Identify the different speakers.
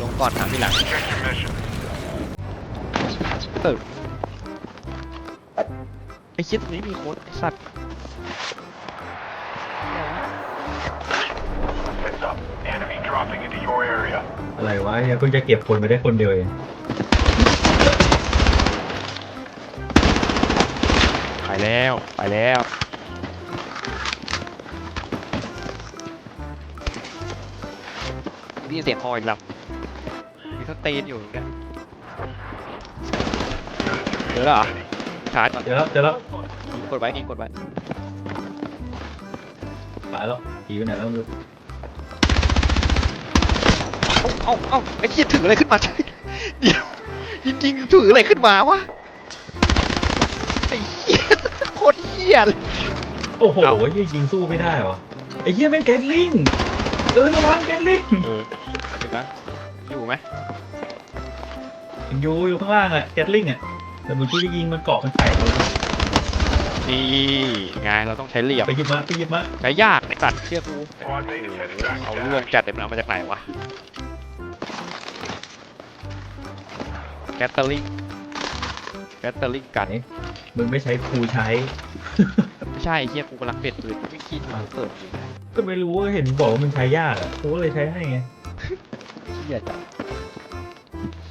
Speaker 1: ลงก่อนถามทีหลัง
Speaker 2: Check your mission.
Speaker 1: เออไอ้คิดตรงนี้มีโค้ดไอ้สัตว์
Speaker 2: Heads up. Enemy dropping into your area.
Speaker 3: อะไรวะเฮียเพิ่งจะเก็บคนไปได้คนเดียวเอง
Speaker 1: ไปแล้วไปแล้วได้ยินเสียงฮออีกแล้วมีส ตีนอยู่เหมือนกันเจอแล้วเหรอชาร์จก่อน
Speaker 3: เจอแล้วเจอแล้ว
Speaker 1: กดไว้กินกดไว้
Speaker 3: ตายแล้วผีไปไหนแล้วไม่รู้
Speaker 1: เอ้าเอ้าเอ้าไอ้เหี้ยถืออะไรขึ้นมาเดี๋ยวจริงๆถืออะไรขึ้นมาวะไอ้เหี้ยโคตรเหี้ยเลย
Speaker 3: โอ้โห
Speaker 1: เอ้า
Speaker 3: เฮียยิงสู้ไม่ได้วะไอ้เฮียแม่งแกตลิงเออระวังแกตลิง
Speaker 1: เออเดี๋ยวนะ อยู่ไหม
Speaker 3: อยู่อยู่ข้างล่างอะแกตลิงอะแต่เมื่อกี้ยิงมันเกาะมันแตกเลย
Speaker 1: นี่ไงเราต้องใช้เหลี่ยม
Speaker 3: ไปหยิบมาไปหยิบมา
Speaker 1: ใช้ยากไอ้สัตว์เชื่อกู
Speaker 2: Squad mate is headed back
Speaker 1: เอา
Speaker 2: to
Speaker 1: เรื่อง
Speaker 2: action.
Speaker 1: จัดเลยมันเอามาจากไหนวะแกตเตอร์ลิงแกตเตอร์ลิงกัน
Speaker 3: มึงไม่ใช้ครูใช้
Speaker 1: ไม่ใช่ไอ้เหี้ยกูกำลังเปลี่ยนปืนไม่คิดมาเปิดอยู่
Speaker 3: ก็ไม่รู้ว่าเห็นบอกว่ามันใช้ยากอะกูก็เลยใช้ให้ไง
Speaker 1: 激烈的。